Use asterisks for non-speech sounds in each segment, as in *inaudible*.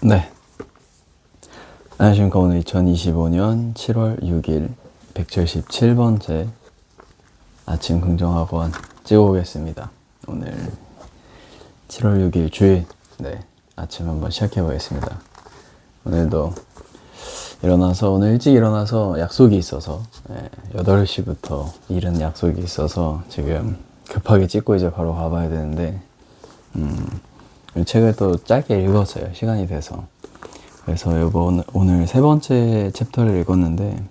네. 안녕하십니까. 오늘 2025년 7월 6일 177번째 아침 긍정학원 찍어보겠습니다. 오늘 7월 6일 주일, 네. 아침 한번 시작해 보겠습니다. 오늘도 일어나서, 오늘 일찍 일어나서 약속이 있어서, 네, 8시부터 일은 약속이 있어서 지금 급하게 찍고 이제 바로 가봐야 되는데, 음, 이 책을 또 짧게 읽었어요. 시간이 돼서. 그래서 이번 오늘 세 번째 챕터를 읽었는데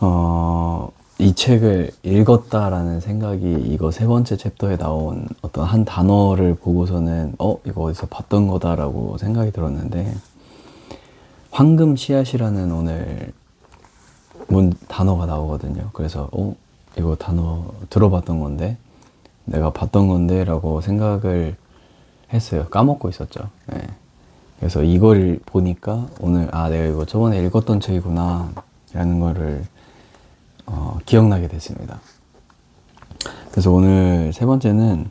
어, 이 책을 읽었다라는 생각이 이거 세 번째 챕터에 나온 어떤 한 단어를 보고서는 어 이거 어디서 봤던 거다라고 생각이 들었는데 황금 씨앗이라는 오늘 문 단어가 나오거든요. 그래서 어 이거 단어 들어봤던 건데 내가 봤던 건데 라고 생각을 했어요. 까먹고 있었죠. 예. 그래서 이걸 보니까 오늘 아 내가 이거 저번에 읽었던 책이구나 라는 거를 어, 기억나게 됐습니다. 그래서 오늘 세 번째는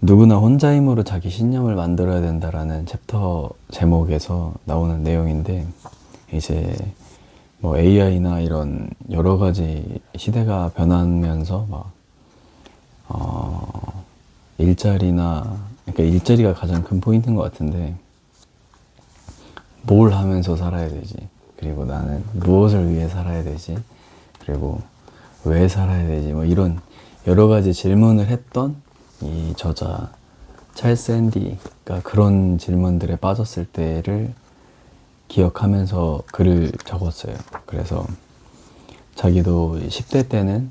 누구나 혼자 힘으로 자기 신념을 만들어야 된다라는 챕터 제목에서 나오는 내용인데 이제 뭐 AI나 이런 여러 가지 시대가 변하면서 막 어, 일자리나 그러니까 일자리가 가장 큰 포인트인 것 같은데 뭘 하면서 살아야 되지? 그리고 나는 무엇을 위해 살아야 되지? 그리고 왜 살아야 되지? 뭐 이런 여러 가지 질문을 했던 이 저자 찰스 앤디가 그런 질문들에 빠졌을 때를 기억하면서 글을 적었어요. 그래서 자기도 10대 때는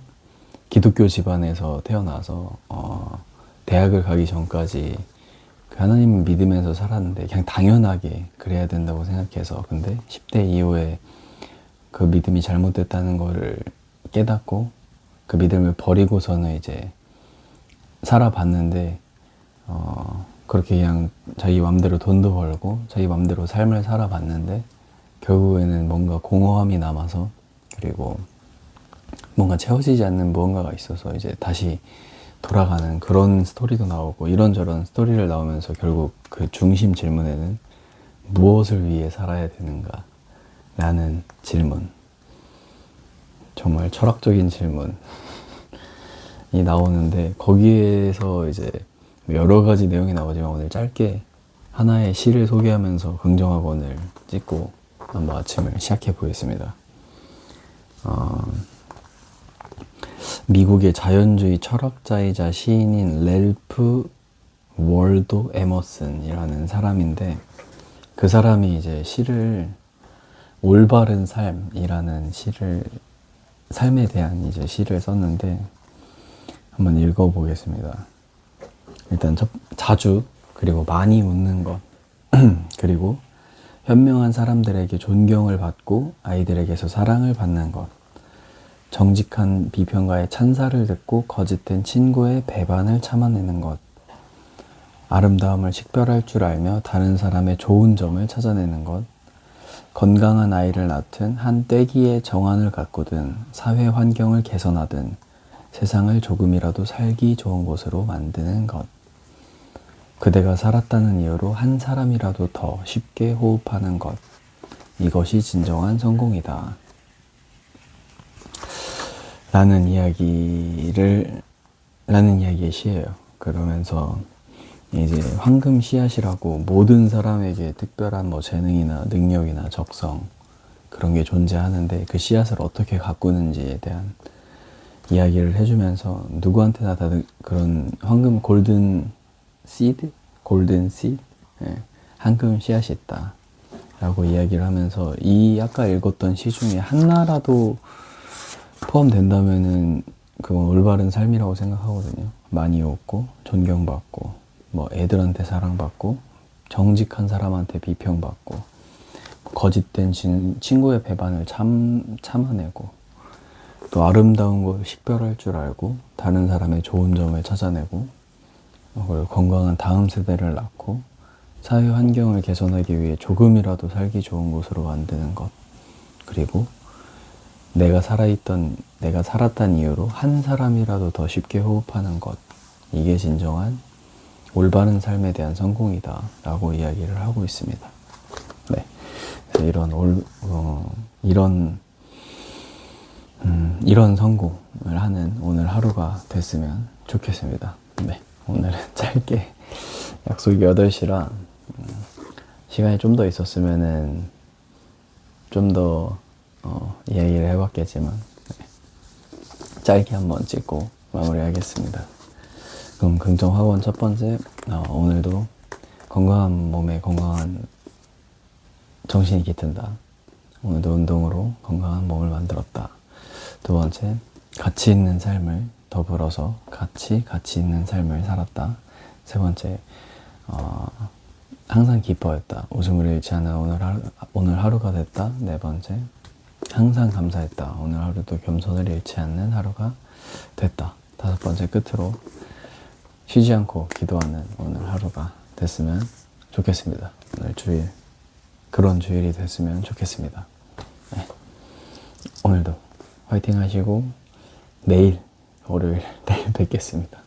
기독교 집안에서 태어나서 어, 대학을 가기 전까지 그 하나님을 믿으면서 살았는데 그냥 당연하게 그래야 된다고 생각해서 근데 10대 이후에 그 믿음이 잘못됐다는 거를 깨닫고 그 믿음을 버리고서는 이제 살아봤는데 어, 그렇게 그냥 자기 맘대로 돈도 벌고 자기 맘대로 삶을 살아봤는데 결국에는 뭔가 공허함이 남아서 그리고 뭔가 채워지지 않는 무언가가 있어서 이제 다시 돌아가는 그런 스토리도 나오고 이런저런 스토리를 나오면서 결국 그 중심 질문에는 무엇을 위해 살아야 되는가? 라는 질문. 정말 철학적인 질문이 나오는데 거기에서 이제 여러 가지 내용이 나오지만 오늘 짧게 하나의 시를 소개하면서 긍정학원을 찍고 한번 아침을 시작해 보겠습니다. 어, 미국의 자연주의 철학자이자 시인인 렐프 월도 에머슨이라는 사람인데 그 사람이 이제 시를 올바른 삶이라는 시를 삶에 대한 이제 시를 썼는데 한번 읽어보겠습니다. 일단 첫, 자주 그리고 많이 웃는 것 *clears throat* 그리고 현명한 사람들에게 존경을 받고 아이들에게서 사랑을 받는 것 정직한 비평가의 찬사를 듣고 거짓된 친구의 배반을 참아내는 것. 아름다움을 식별할 줄 알며 다른 사람의 좋은 점을 찾아내는 것. 건강한 아이를 낳든 한 떼기의 정안을 가꾸든 사회 환경을 개선하든 세상을 조금이라도 살기 좋은 곳으로 만드는 것. 그대가 살았다는 이유로 한 사람이라도 더 쉽게 호흡하는 것. 이것이 진정한 성공이다. 라는 이야기를 라는 이야기의 시예요. 그러면서 이제 황금 씨앗이라고 모든 사람에게 특별한 뭐 재능이나 능력이나 적성 그런 게 존재하는데 그 씨앗을 어떻게 가꾸는지에 대한 이야기를 해주면서 누구한테나 다 그런 황금 골든 시드 골든 씨 예, 황금 씨앗이 있다 라고 이야기를 하면서 이 아까 읽었던 시 중에 하나라도 포함된다면은 그건 올바른 삶이라고 생각하거든요. 많이 웃고 존경받고 뭐 애들한테 사랑받고 정직한 사람한테 비평받고 거짓된 진, 친구의 배반을 참 참아내고 또 아름다운 걸 식별할 줄 알고 다른 사람의 좋은 점을 찾아내고 그리고 건강한 다음 세대를 낳고 사회 환경을 개선하기 위해 조금이라도 살기 좋은 곳으로 만드는 것 그리고 내가 살아있던, 내가 살았던 이유로 한 사람이라도 더 쉽게 호흡하는 것. 이게 진정한 올바른 삶에 대한 성공이다 라고 이야기를 하고 있습니다. 네, 이런 올 어, 이런 음, 이런 성공을 하는 오늘 하루가 됐으면 좋겠습니다. 네, 오늘은 *laughs* 짧게 약속이 8시라 시간이 좀 더 있었으면은 좀더 어, 이야기를 해봤겠지만 네. 짧게 한번 찍고 마무리하겠습니다. 그럼 긍정 학원 첫 번째 어, 오늘도 건강한 몸에 건강한 정신이 깃든다. 오늘도 운동으로 건강한 몸을 만들었다. 두 번째 가치 있는 삶을 더불어서 같이 가치 있는 삶을 살았다. 세 번째 어, 항상 기뻐했다. 웃음을 잃지 않은 오늘 하루, 오늘 하루가 됐다. 네 번째, 항상 감사했다. 오늘 하루도 겸손을 잃지 않는 하루가 됐다. 다섯 번째 끝으로 쉬지 않고 기도하는 오늘 하루가 됐으면 좋겠습니다. 오늘 주일 그런 주일이 됐으면 좋겠습니다. 네. 오늘도 화이팅 하시고 내일 월요일 *laughs* 내일 뵙겠습니다.